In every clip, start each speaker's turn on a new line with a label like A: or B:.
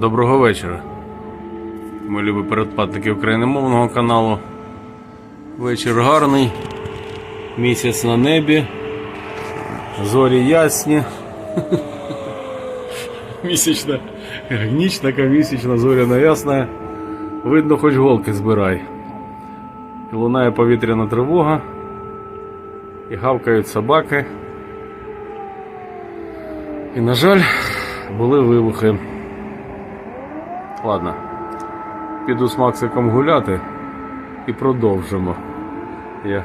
A: Доброго вечора. Ми любі передплатники україномовного каналу. Вечір гарний. Місяць на небі. Зорі ясні. Місячна, ніч така місячна, зоряна ясна. Видно, хоч голки збирай. Лунає повітряна тривога. І гавкають собаки. І, на жаль, були вибухи. Ладно, піду з Максиком гуляти і продовжимо. Я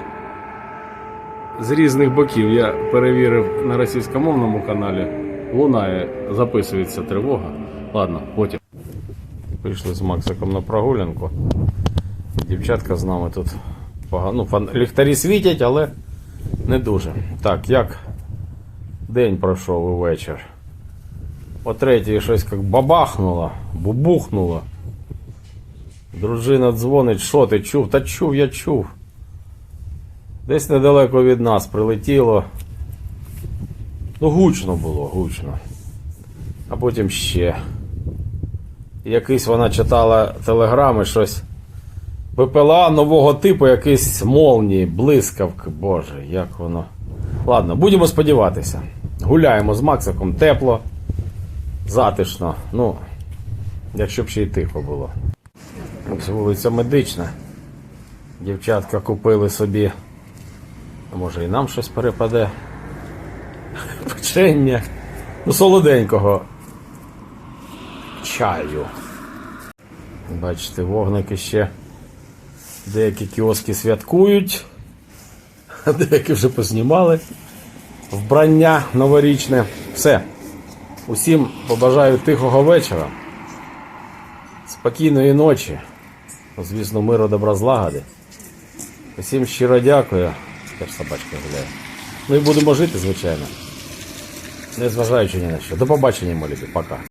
A: з різних боків я перевірив на російськомовному каналі. Лунає, записується тривога. Ладно, потім. Вийшли з Максиком на прогулянку. Дівчатка з нами тут погано. Ну, ліхтарі світять, але не дуже. Так, як день пройшов і вечір. О третій щось як бабахнуло, бубухнуло. Дружина дзвонить, що ти чув? Та чув, я чув. Десь недалеко від нас прилетіло. Ну, гучно було, гучно. А потім ще. Якийсь вона читала телеграми, щось. ППЛА нового типу, якийсь молнії, блискавки. Боже, як воно. Ладно, будемо сподіватися. Гуляємо з Максиком тепло затишно. Ну, якщо б ще й тихо було. Ось вулиця медична. Дівчатка купили собі. Може і нам щось перепаде. Печення. Ну, солоденького. Чаю. Бачите, вогники ще. Деякі кіоски святкують, а деякі вже познімали. Вбрання новорічне. Все. Усім побажаю тихого вечора, спокійної ночі, звісно, миру, добра злагоди. Усім щиро дякую. Теж собачка гуляє. Ну і будемо жити, звичайно. Незважаючи ні на що. До побачення, мої любі. Пока.